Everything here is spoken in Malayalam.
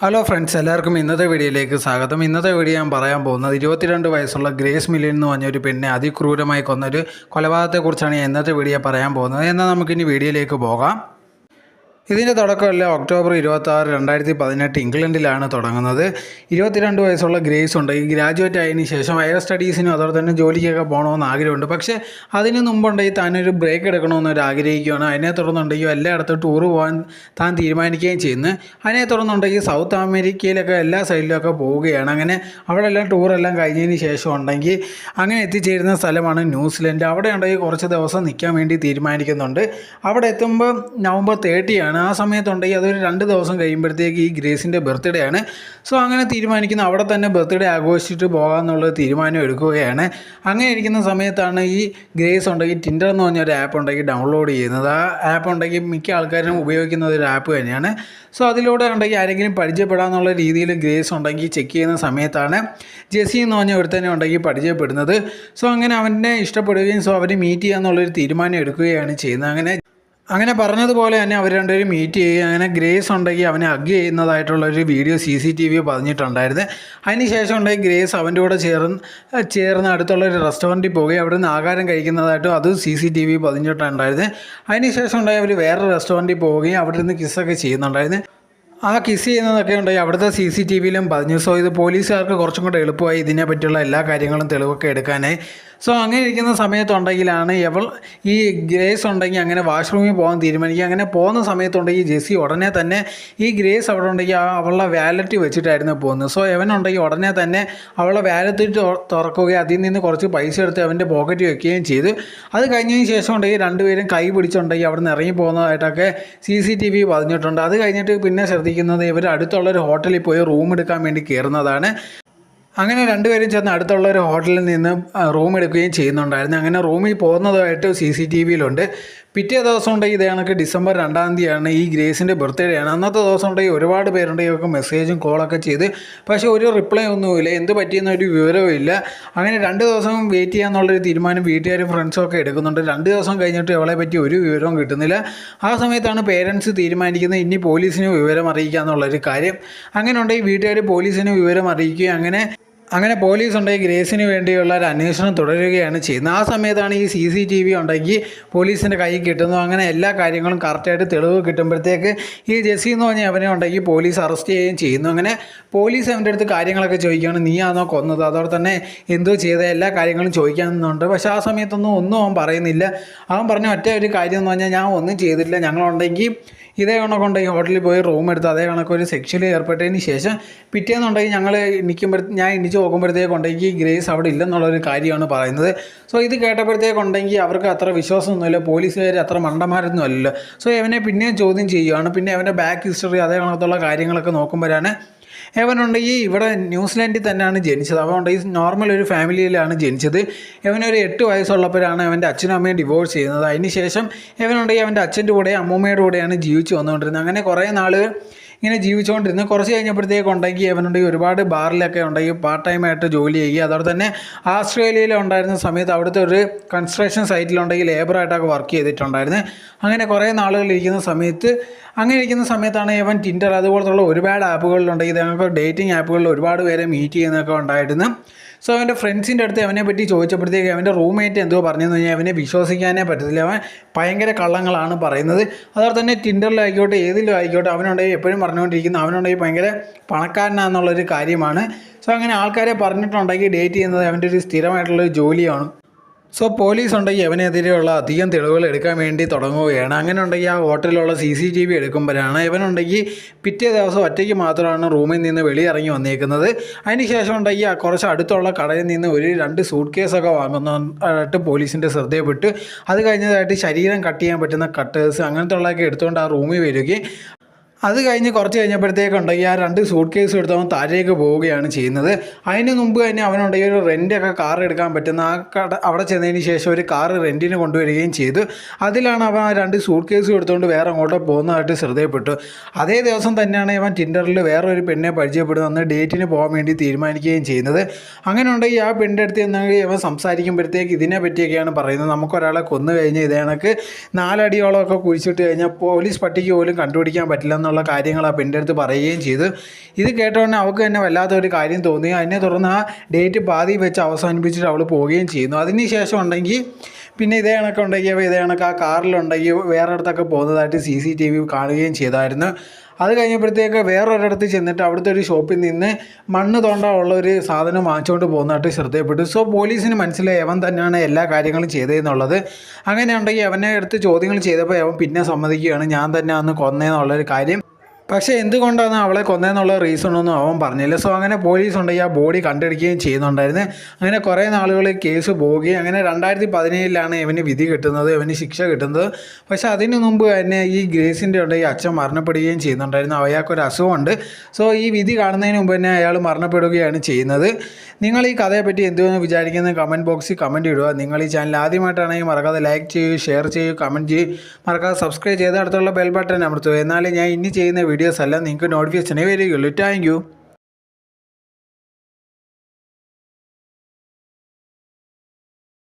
ഹലോ ഫ്രണ്ട്സ് എല്ലാവർക്കും ഇന്നത്തെ വീഡിയോയിലേക്ക് സ്വാഗതം. ഇന്നത്തെ വീഡിയോ ഞാൻ പറയാൻ പോകുന്നത് ഇരുപത്തിരണ്ട് വയസ്സുള്ള ഗ്രേസ് മില്ലിൻ എന്ന് പറഞ്ഞ ഒരു പെണ്ണെ അതിക്രൂരമായി കൊന്നൊരു കൊലപാതകത്തെക്കുറിച്ചാണ് ഇന്നത്തെ വീഡിയോ പറയാൻ പോകുന്നത്. എന്നാൽ നമുക്കിനി വീഡിയോയിലേക്ക് പോകാം. ഇതിന്റെ തുടക്കമെല്ലാം ഒക്ടോബർ ഇരുപത്തി ആറ് രണ്ടായിരത്തി പതിനെട്ട് ഇംഗ്ലണ്ടിലാണ് തുടങ്ങുന്നത്. ഇരുപത്തിരണ്ട് വയസ്സുള്ള ഗ്രേസ് ഉണ്ട്. ഈ ഗ്രാജുവേറ്റ് ആയതിനു ശേഷം ഹയർ സ്റ്റഡീസിനും അതുപോലെ തന്നെ ജോലിക്കൊക്കെ പോകണമെന്ന് ആഗ്രഹമുണ്ട്. പക്ഷേ അതിന് മുമ്പുണ്ടെങ്കിൽ താനൊരു ബ്രേക്ക് എടുക്കണമെന്ന് ഒരു ആഗ്രഹിക്കുകയാണ്. അതിനെ തുടർന്നുണ്ടെങ്കിൽ എല്ലായിടത്തും ടൂർ പോകാൻ താൻ തീരുമാനിക്കുകയും ചെയ്യുന്നു. അതിനെ തുടർന്നുണ്ടെങ്കിൽ സൗത്ത് അമേരിക്കയിലൊക്കെ എല്ലാ സൈഡിലൊക്കെ പോവുകയാണ്. അങ്ങനെ അവിടെ എല്ലാം ടൂറെല്ലാം കഴിഞ്ഞതിന് ശേഷം ഉണ്ടെങ്കിൽ അങ്ങനെ എത്തിച്ചേരുന്ന സ്ഥലമാണ് ന്യൂസിലൻഡ്. അവിടെ ഉണ്ടെങ്കിൽ കുറച്ച് ദിവസം നിൽക്കാൻ വേണ്ടി തീരുമാനിക്കുന്നുണ്ട്. അവിടെ എത്തുമ്പോൾ നവംബർ തേർട്ടിയാണ് ആ സമയത്തുണ്ടെങ്കിൽ അതൊരു രണ്ട് ദിവസം കഴിയുമ്പോഴത്തേക്ക് ഈ ഗ്രേസിന്റെ ബർത്ത്ഡേ ആണ്. സോ അങ്ങനെ തീരുമാനിക്കുന്ന. അവിടെ തന്നെ ബർത്ത്ഡേ ആഘോഷിച്ചിട്ട് പോകാമെന്നുള്ള തീരുമാനം എടുക്കുകയാണ്. അങ്ങനെ ഇരിക്കുന്ന സമയത്താണ് ഈ ഗ്രേസ് ഉണ്ടെങ്കിൽ ടിൻഡർ എന്ന് പറഞ്ഞൊരു ആപ്പ് ഉണ്ടെങ്കിൽ ഡൗൺലോഡ് ചെയ്യുന്നത്. ആ ആപ്പ് ഉണ്ടെങ്കിൽ മിക്ക ആൾക്കാരും ഉപയോഗിക്കുന്ന ഒരു ആപ്പ് തന്നെയാണ്. സോ അതിലൂടെ ഉണ്ടെങ്കിൽ ആരെങ്കിലും പരിചയപ്പെടാമെന്നുള്ള രീതിയിൽ ഗ്രേസ് ഉണ്ടെങ്കിൽ ചെക്ക് ചെയ്യുന്ന സമയത്താണ് ജെസി എന്ന് പറഞ്ഞ ഒരുത്തനെ ഉണ്ടെങ്കിൽ പരിചയപ്പെടുന്നത്. സോ അങ്ങനെ അവനെ ഇഷ്ടപ്പെടുകയും സോ അവർ മീറ്റ് ചെയ്യാന്നുള്ളൊരു തീരുമാനം എടുക്കുകയാണ് ചെയ്യുന്നത്. അങ്ങനെ അങ്ങനെ പറഞ്ഞതുപോലെ തന്നെ അവർ രണ്ടുപേരും മീറ്റ് ചെയ്യുകയും അങ്ങനെ ഗ്രേസ് ഉണ്ടെങ്കിൽ അവനെ അഗ് ചെയ്യുന്നതായിട്ടുള്ള ഒരു video C C T V പതിഞ്ഞിട്ടുണ്ടായിരുന്നു. അതിന് ശേഷം ഉണ്ടെങ്കിൽ ഗ്രേസ് അവന്റെ കൂടെ ചേർന്ന് ചേർന്ന് അടുത്തുള്ള ഒരു റെസ്റ്റോറന്റിൽ പോവുകയും അവിടെ നിന്ന് ആഹാരം കഴിക്കുന്നതായിട്ടും അത് സി സി ടി വി പതിഞ്ഞിട്ടുണ്ടായിരുന്നു. അതിന് ശേഷം ഉണ്ടായി അവർ വേറെ റെസ്റ്റോറന്റിൽ പോവുകയും അവിടെ നിന്ന് കിസ്സൊക്കെ ചെയ്യുന്നുണ്ടായിരുന്നു. ആ കിസ് ചെയ്യുന്നതൊക്കെ ഉണ്ടെങ്കിൽ അവിടുത്തെ സി സി ടി വിയിലും പതിഞ്ഞു സോ ഇത് പോലീസുകാർക്ക് കുറച്ചും കൂടെ എളുപ്പമായി ഇതിനെ പറ്റിയുള്ള എല്ലാ കാര്യങ്ങളും തെളിവൊക്കെ എടുക്കാനായി സോ അങ്ങനെ ഇരിക്കുന്ന സമയത്തുണ്ടെങ്കിലാണ് എവൾ ഈ ഗ്രേസ് ഉണ്ടെങ്കിൽ അങ്ങനെ വാഷ്റൂമിൽ പോകാൻ തീരുമാനിക്കുക. അങ്ങനെ പോകുന്ന സമയത്തുണ്ടെങ്കിൽ ജെസ്സി ഉടനെ തന്നെ ഈ ഗ്രേസ് അവിടെ ഉണ്ടെങ്കിൽ ആ അവളുടെ വാലറ്റ് വെച്ചിട്ടായിരുന്നു പോകുന്നത്. സോ എവനുണ്ടെങ്കിൽ ഉടനെ തന്നെ അവളെ വാലറ്റ് തുറക്കുകയും അതിൽ നിന്ന് കുറച്ച് പൈസ എടുത്ത് അവന്റെ പോക്കറ്റ് വെക്കുകയും ചെയ്തു. അത് കഴിഞ്ഞതിന് ശേഷം ഉണ്ടെങ്കിൽ രണ്ടുപേരും കൈ പിടിച്ചുണ്ടെങ്കിൽ അവിടെ നിന്ന് ഇറങ്ങി പോകുന്നതായിട്ടൊക്കെ സി സി ടി വി പറഞ്ഞിട്ടുണ്ട് അത് കഴിഞ്ഞിട്ട് പിന്നെ ശ്രദ്ധിക്കുന്നത് ഇവർ അടുത്തുള്ള ഒരു ഹോട്ടലിൽ പോയി റൂം എടുക്കാൻ വേണ്ടി കയറുന്നതാണ്. അങ്ങനെ രണ്ടുപേരും ചെന്ന് അടുത്തുള്ള ഒരു ഹോട്ടലിൽ നിന്ന് റൂം എടുക്കുകയും ചെയ്യുന്നുണ്ടായിരുന്നു. അങ്ങനെ റൂമിൽ പോകുന്നതായിട്ട് സി സി ടി വിയിലുണ്ട്. പിറ്റേ ദിവസം ഉണ്ടെങ്കിൽ ഇതേ കണക്ക് ഡിസംബർ രണ്ടാം തീയതിയാണ് ഈ ഗ്രേസിന്റെ ബർത്ത്ഡേ ആണ് അന്നത്തെ ദിവസം ഉണ്ടെങ്കിൽ ഒരുപാട് പേരുണ്ടെങ്കിൽ ഇവർക്ക് മെസ്സേജും കോളൊക്കെ ചെയ്ത്. പക്ഷേ ഒരു റിപ്ലൈ ഒന്നുമില്ല എന്ത് പറ്റിയെന്ന ഒരു വിവരവും ഇല്ല അങ്ങനെ രണ്ട് ദിവസം വെയിറ്റ് ചെയ്യാന്നുള്ളൊരു തീരുമാനം വീട്ടുകാരും ഫ്രണ്ട്സും ഒക്കെ എടുക്കുന്നുണ്ട്. രണ്ട് ദിവസം കഴിഞ്ഞിട്ട് ഇവളെ പറ്റി ഒരു വിവരവും കിട്ടുന്നില്ല. ആ സമയത്താണ് പേരൻസ് തീരുമാനിക്കുന്നത് ഇനി പോലീസിന് വിവരം അറിയിക്കുക എന്നുള്ളൊരു കാര്യം. അങ്ങനെ ഉണ്ടെങ്കിൽ വീട്ടുകാർ പോലീസിന് വിവരം അറിയിക്കുകയും അങ്ങനെ അങ്ങനെ പോലീസ് ഉണ്ടെങ്കിൽ ഗ്രേസിന് വേണ്ടിയുള്ള ഒരു അന്വേഷണം തുടരുകയാണ് ചെയ്യുന്നത്. ആ സമയത്താണ് ഈ സി സി ടി വി ഉണ്ടെങ്കിൽ പോലീസിന്റെ കയ്യിൽ കിട്ടുന്നു അങ്ങനെ എല്ലാ കാര്യങ്ങളും കറക്റ്റായിട്ട് തെളിവ് കിട്ടുമ്പോഴത്തേക്ക് ഈ ജെസ്സി എന്ന് പറഞ്ഞ അവനെ ഉണ്ടെങ്കിൽ പോലീസ് അറസ്റ്റ് ചെയ്യുകയും ചെയ്യുന്നു. അങ്ങനെ പോലീസ് അവന്റെ അടുത്ത് കാര്യങ്ങളൊക്കെ ചോദിക്കുകയാണ് നീയാണോ കൊന്നത്? അതോടെ തന്നെ എന്തോ ചെയ്ത എല്ലാ കാര്യങ്ങളും ചോദിക്കാമെന്നുണ്ട് പക്ഷേ ആ സമയത്തൊന്നും ഒന്നും അവൻ പറയുന്നില്ല. അവൻ പറഞ്ഞ ഒറ്റ ഒരു കാര്യം എന്ന് പറഞ്ഞാൽ ഞാൻ ഒന്നും ചെയ്തില്ല ഞങ്ങളുണ്ടെങ്കിൽ ഇതേ കണക്കുണ്ടെങ്കിൽ ഹോട്ടലിൽ പോയി റൂം എടുത്ത് അതേ കണക്ക് ഒരു സെക്ഷനിൽ ഏർപ്പെട്ടതിന് ശേഷം പിറ്റേന്നുണ്ടെങ്കിൽ ഞങ്ങൾ നിൽക്കുമ്പോൾ ഞാൻ എണിച്ച് നോക്കുമ്പോഴത്തേക്കുണ്ടെങ്കിൽ ഗ്രേസ് അവിടെ ഇല്ലെന്നുള്ളൊരു കാര്യമാണ് പറയുന്നത്. സോ ഇത് കേട്ടപ്പോഴത്തേക്കുണ്ടെങ്കിൽ അവർക്ക് അത്ര വിശ്വാസമൊന്നുമില്ല. പോലീസുകാർ അത്ര മണ്ടന്മാരൊന്നും അല്ലല്ലോ. സോ ഇവനെ പിന്നെയും ചോദ്യം ചെയ്യുകയാണ് പിന്നെ അവന്റെ ബാക്ക് ഹിസ്റ്ററി അതേ കണക്കത്തുള്ള കാര്യങ്ങളൊക്കെ നോക്കുമ്പോഴാണ് ഇവനുണ്ടെങ്കിൽ ഇവിടെ ന്യൂസിലാൻഡിൽ തന്നെയാണ് ജനിച്ചത്. അവൻ ഈ നോർമൽ ഒരു ഫാമിലിയിലാണ് ജനിച്ചത്. ഇവനൊരു എട്ട് വയസ്സുള്ളപ്പോഴാണ് അവന്റെ അച്ഛനും അമ്മയും ഡിവോഴ്സ് ചെയ്യുന്നത്. അതിന് ശേഷം ഇവനുണ്ടെങ്കിൽ അവന്റെ അച്ഛന്റെ കൂടെ അമ്മൂമ്മയുടെ കൂടെയാണ് ജീവിച്ചു വന്നുകൊണ്ടിരുന്നത്. അങ്ങനെ കുറേ നാൾ ഇങ്ങനെ ജീവിച്ചുകൊണ്ടിരുന്നു കുറച്ച് കഴിഞ്ഞപ്പോഴത്തേക്ക് ഉണ്ടെങ്കിൽ അവനുണ്ടെങ്കിൽ ഒരുപാട് ബാറിലൊക്കെ ഉണ്ടെങ്കിൽ പാർട്ട് ടൈമായിട്ട് ജോലി ചെയ്യുക. അതോടെ തന്നെ ആസ്ട്രേലിയയിൽ ഉണ്ടായിരുന്ന സമയത്ത് അവിടുത്തെ ഒരു കൺസ്ട്രക്ഷൻ സൈറ്റിലുണ്ടെങ്കിൽ ലേബറായിട്ടൊക്കെ വർക്ക് ചെയ്തിട്ടുണ്ടായിരുന്നു. അങ്ങനെ കുറേ നാളുകൾ ഇരിക്കുന്ന സമയത്ത് അങ്ങനെ ഇരിക്കുന്ന സമയത്താണ് ഇവൻ ടിൻഡർ അതുപോലത്തുള്ള ഒരുപാട് ആപ്പുകളിലുണ്ടെങ്കിൽ ഞങ്ങൾക്ക് ഡേറ്റിംഗ് ആപ്പുകളിൽ ഒരുപാട് പേരെ മീറ്റ് ചെയ്യുന്നതൊക്കെ ഉണ്ടായിരുന്നു. സോ അവന്റെ ഫ്രണ്ട്സിന്റെ അടുത്ത് അവനെ പറ്റി ചോദിച്ചപ്പോഴത്തേക്ക് അവന്റെ റൂംമേറ്റ് എന്തോ പറഞ്ഞെന്ന് കഴിഞ്ഞാൽ അവനെ വിശ്വസിക്കാനേ പറ്റത്തില്ല. അവൻ ഭയങ്കര കള്ളങ്ങളാണ് പറയുന്നത്. അതുപോലെ തന്നെ ടിൻഡറിലായിക്കോട്ടെ ഏതിലും ആയിക്കോട്ടെ അവനുണ്ടെങ്കിൽ എപ്പോഴും പറഞ്ഞുകൊണ്ടിരിക്കുന്ന. അവനുണ്ടെങ്കിൽ ഭയങ്കര പണക്കാരനാണെന്നുള്ളൊരു കാര്യമാണ്. സോ അങ്ങനെ ആൾക്കാരെ പറഞ്ഞിട്ടുണ്ടെങ്കിൽ ഡേറ്റ് ചെയ്യുന്നത് അവന്റെ ഒരു സ്ഥിരമായിട്ടുള്ളൊരു ജോലിയാണ്. സോ പോലീസ് ഉണ്ടെങ്കിൽ അവനെതിരെയുള്ള അധികം തെളിവുകൾ എടുക്കാൻ വേണ്ടി തുടങ്ങുകയാണ്. അങ്ങനെ ഉണ്ടെങ്കിൽ ആ ഹോട്ടലിലുള്ള സി സി ടി വി എടുക്കുമ്പോഴാണ് ഇവനുണ്ടെങ്കിൽ പിറ്റേ ദിവസം ഒറ്റയ്ക്ക് മാത്രമാണ് റൂമിൽ നിന്ന് വെളിയിറങ്ങി വന്നേക്കുന്നത്. അതിനുശേഷം ഉണ്ടെങ്കിൽ ആ കുറച്ച് അടുത്തുള്ള കടയിൽ നിന്ന് ഒരു രണ്ട് സൂട്ട് കേസൊക്കെ വാങ്ങുന്നതായിട്ട് പോലീസിന്റെ ശ്രദ്ധയപ്പെട്ട് അത് കഴിഞ്ഞതായിട്ട് ശരീരം കട്ട് ചെയ്യാൻ പറ്റുന്ന കട്ടേഴ്സ് അങ്ങനത്തെ ഉള്ളതൊക്കെ എടുത്തുകൊണ്ട് ആ റൂമിൽ വരികയും അത് കഴിഞ്ഞ് കുറച്ച് കഴിഞ്ഞപ്പോഴത്തേക്കുണ്ടെങ്കിൽ ആ രണ്ട് സൂട്ട് കേസ് എടുത്ത് അവൻ താഴേക്ക് പോവുകയാണ് ചെയ്യുന്നത്. അതിന് മുമ്പ് തന്നെ അവനുണ്ടെങ്കിൽ ഒരു റെന്റൊക്കെ കാർ എടുക്കാൻ പറ്റുന്ന ആ കട അവിടെ ചെന്നതിന് ശേഷം ഒരു കാർ റെന്റിന് കൊണ്ടുവരികയും ചെയ്തു. അതിലാണ് അവൻ ആ രണ്ട് സൂട്ട് കേസ് എടുത്തുകൊണ്ട് വേറെ അങ്ങോട്ടോ പോകുന്നതായിട്ട് ശ്രദ്ധയപ്പെട്ടു. അതേ ദിവസം തന്നെയാണ് അവൻ ടിൻഡറിൽ വേറെ ഒരു പെണ്ണെ പരിചയപ്പെടുന്നത്. അന്ന് ഡേറ്റിന് പോകാൻ വേണ്ടി തീരുമാനിക്കുകയും ചെയ്യുന്നത്. അങ്ങനെ ഉണ്ടെങ്കിൽ ആ പെണ്ണിന്റെ അടുത്ത് എന്നെങ്കിൽ ഇവൻ സംസാരിക്കുമ്പോഴത്തേക്ക് ഇതിനെ പറ്റിയൊക്കെയാണ് പറയുന്നത്. നമുക്കൊരാളെ കൊന്നു കഴിഞ്ഞാൽ ഇതേ കണക്ക് നാലടിയോളമൊക്കെ കുഴിച്ചിട്ട് കഴിഞ്ഞാൽ പോലീസ് പട്ടിക്ക് പോലും കണ്ടുപിടിക്കാൻ പറ്റില്ല എന്നുള്ള എന്നുള്ള കാര്യങ്ങൾ ആ പെണ്ണിന്റെ അടുത്ത് പറയുകയും ചെയ്തു. ഇത് കേട്ടോടനെ അവൾക്ക് തന്നെ വല്ലാത്തൊരു കാര്യം തോന്നി. അതിനെ തുടർന്ന് ആ ഡേറ്റ് പാതി വെച്ച് അവസാനിപ്പിച്ചിട്ട് അവൾ പോവുകയും ചെയ്യുന്നു. അതിന് ശേഷം ഉണ്ടെങ്കിൽ പിന്നെ ഇതേ കണക്ക് ഉണ്ടെങ്കിൽ ഇതേ കണക്ക് ആ കാറിലുണ്ടെങ്കിൽ വേറെ അടുത്തൊക്കെ പോകുന്നതായിട്ട് സി സി ടി വി കാണുകയും ചെയ്തായിരുന്നു. അത് കഴിഞ്ഞപ്പോഴത്തേക്ക് വേറൊരിടത്ത് ചെന്നിട്ട് അവിടുത്തെ ഒരു ഷോപ്പിൽ നിന്ന് മണ്ണ് തോണ്ടാനുള്ള ഒരു സാധനം വാങ്ങിച്ചുകൊണ്ട് പോകുന്നതായിട്ട് ശ്രദ്ധയപ്പെട്ടു. സോ പോലീസിന് മനസ്സിലായി അവൻ തന്നെയാണ് എല്ലാ കാര്യങ്ങളും ചെയ്തതെന്നുള്ളത്. അങ്ങനെ ഉണ്ടെങ്കിൽ അവനെ അടുത്ത് ചോദ്യങ്ങൾ ചെയ്തപ്പോൾ അവൻ പിന്നെ സമ്മതിക്കുകയാണ്. ഞാൻ തന്നെ അന്ന് കൊന്നേന്നുള്ളൊരു കാര്യം. പക്ഷേ എന്തുകൊണ്ടാണ് അവളെ കൊന്നതെന്നുള്ള റീസണൊന്നും അവൻ പറഞ്ഞില്ല? സോ അങ്ങനെ പോലീസ് ഉണ്ടെങ്കിൽ ആ ബോഡി കണ്ടെടുക്കുകയും ചെയ്യുന്നുണ്ടായിരുന്നു. അങ്ങനെ കുറേ നാളുകൾ കേസ് പോകുകയും അങ്ങനെ രണ്ടായിരത്തി പതിനേഴിലാണ് ഇവന് വിധി കിട്ടുന്നത് ഇവന് ശിക്ഷ കിട്ടുന്നത്. പക്ഷേ അതിനു മുമ്പ് തന്നെ ഈ ഗ്രേസിന്റെ ഉണ്ടെങ്കിൽ അച്ഛൻ മരണപ്പെടുകയും ചെയ്യുന്നുണ്ടായിരുന്നു. അയാൾക്കൊരു അസുഖമുണ്ട്. സോ ഈ വിധി കാണുന്നതിന് മുമ്പ് തന്നെ അയാൾ മരണപ്പെടുകയാണ് ചെയ്യുന്നത്. നിങ്ങൾ ഈ കഥയെപ്പറ്റി എന്തുവെന്ന് വിചാരിക്കുന്നത് കമന്റ് ബോക്സിൽ കമന്റ് ഇടുക. നിങ്ങൾ ഈ ചാനൽ ആദ്യമായിട്ടാണെങ്കിൽ മറക്കാതെ ലൈക്ക് ചെയ്യൂ ഷെയർ ചെയ്യൂ കമന്റ് ചെയ്യൂ. മറക്കാതെ സബ്സ്ക്രൈബ് ചെയ്ത് അടുത്തുള്ള ബെൽ ബട്ടൺ അമർത്തുക. എന്നാലേ ഞാൻ ഇനി ചെയ്യുന്ന വീഡിയോസ് എല്ലാം നിങ്ങൾക്ക് നോട്ടിഫിക്കേഷനേ വരികയുള്ളൂ. താങ്ക്